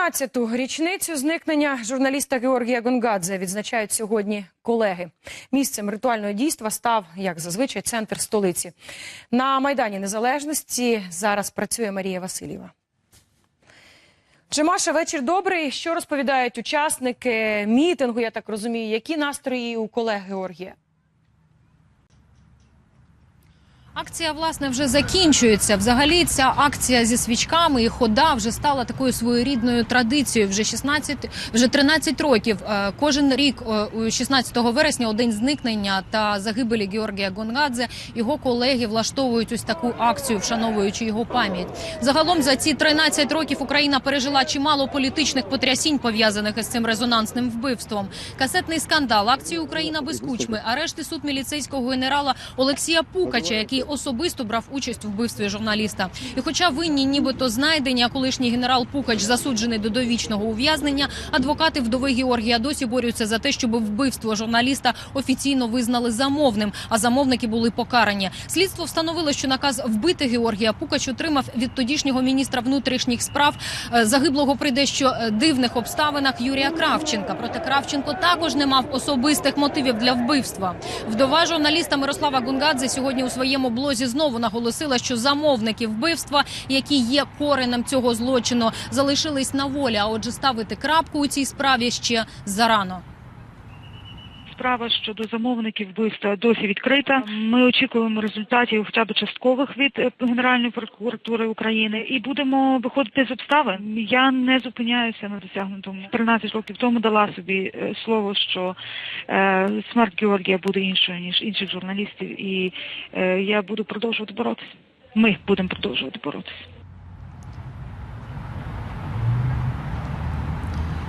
13-ту річницю зникнення журналіста Георгія Гонгадзе відзначають сьогодні колеги. Місцем ритуального дійства став, як зазвичай, центр столиці. На Майдані Незалежності зараз працює Марія Васильєва. Джемаша, вечір добрий. Що розповідають учасники мітингу? Я так розумію, які настрої у колег Георгія? Акція власне вже закінчується. Взагалі, ця акція зі свічками і хода вже стала такою своєрідною традицією. Вже 16, вже 13 років. Е, Кожен рік, е, 16 вересня, у день зникнення та загибелі Георгія Гонгадзе, його колеги влаштовують ось таку акцію, вшановуючи його пам'ять. Загалом за ці 13 років Україна пережила чимало політичних потрясінь пов'язаних із цим резонансним вбивством. Касетний скандал, акцію Україна без кучми, арешти суд міліцейського генерала Олексія Пукача, який особисто брав участь у вбивстві журналіста. І, хоча винні нібито знайдені, а колишній генерал Пукач засуджений до довічного ув'язнення, адвокати вдови Георгія досі борються за те, щоб вбивство журналіста офіційно визнали замовним, а замовники були покарані. Слідство встановило, що наказ вбити Георгія Пукач отримав від тодішнього міністра внутрішніх справ е, загиблого при дещо е, дивних обставинах Юрія Кравченка. Проте Кравченко також не мав особистих мотивів для вбивства. Вдова журналіста Мирослава Гунгадзе сьогодні у своєму блозі знову наголосила, що замовники вбивства, які є коренем цього злочину, залишились на волі. А отже, ставити крапку у цій справі ще зарано. Справа щодо замовників вбивства досі відкрита. Ми очікуємо результатів хоча б часткових від е, Генеральної прокуратури України і будемо виходити з обставин. Я не зупиняюся на досягнутому. 13 років тому дала собі е, слово, що е, смерть Георгія буде іншою ніж інших журналістів, і я буду продовжувати боротися. Ми будемо продовжувати боротися.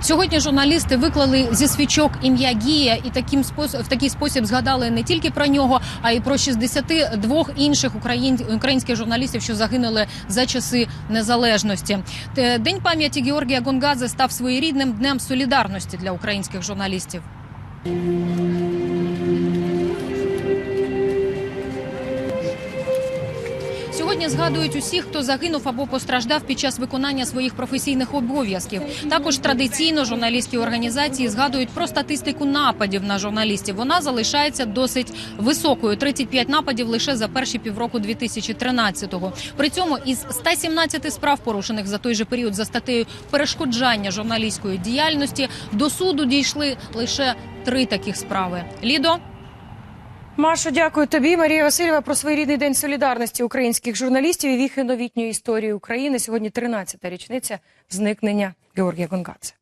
Сьогодні журналісти виклали зі свічок ім'я Гія і таким спосіб в такий спосіб згадали не тільки про нього, а й про 62 інших україн, українських журналістів, що загинули за часи незалежності. День пам'яті Георгія Гонгадзе став своєрідним днем солідарності для українських журналістів. Сьогодні згадують усіх, хто загинув або постраждав під час виконання своїх професійних обов'язків. Також традиційно журналістські організації згадують про статистику нападів на журналістів. Вона залишається досить високою 35 нападів лише за перші півроку 2013-го. При цьому із 117 справ, порушених за той же період за статтею перешкоджання журналістської діяльності, до суду дійшли лише три таких справи. Лідо. Машо, дякую тобі. Марія Васильєва про своєрідний день солідарності українських журналістів і віхи новітньої історії України. Сьогодні 13-та річниця зникнення Георгія Гонгадзе.